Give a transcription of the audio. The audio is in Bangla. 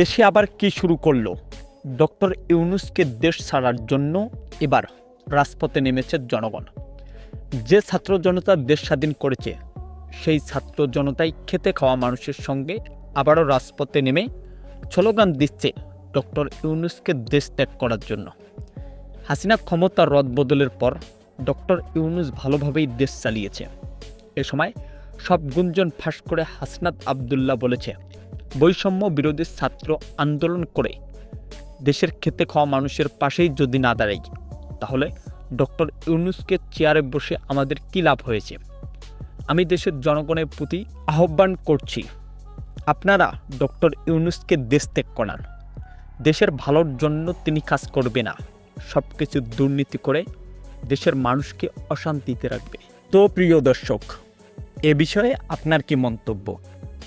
দেশে আবার কি শুরু করল? ডক্টর ইউনুসকে দেশ ছাড়ার জন্য এবার রাজপথে নেমেছে জনগণ। যে ছাত্র জনতা দেশ স্বাধীন করেছে, সেই ছাত্র জনতাই খেতে খাওয়া মানুষের সঙ্গে আবারও রাজপথে নেমে স্লোগান দিচ্ছে ডক্টর ইউনুসকে দেশ ত্যাগ করার জন্য। হাসিনা ক্ষমতার রদ বদলের পর ডক্টর ইউনুস ভালোভাবেই দেশ চালিয়েছে। এ সময় সব গুঞ্জন ফাঁস করে হাসনাত আবদুল্লাহ বলেছে বৈষম্য বিরোধী ছাত্র আন্দোলন করে দেশের খেতে খাওয়া মানুষের পাশেই যদি না দাঁড়াই, তাহলে ডক্টর ইউনুসকে চেয়ারে বসে আমাদের কী লাভ হয়েছে? আমি দেশের জনগণের প্রতি আহ্বান করছি, আপনারা ডক্টর ইউনুসকে দেশ ত্যাগ করান। দেশের ভালোর জন্য তিনি কাজ করবে না সব কিছু দুর্নীতি করে দেশের মানুষকে অশান্তিতে রাখবে। তো প্রিয় দর্শক, এ বিষয়ে আপনার কি মন্তব্য?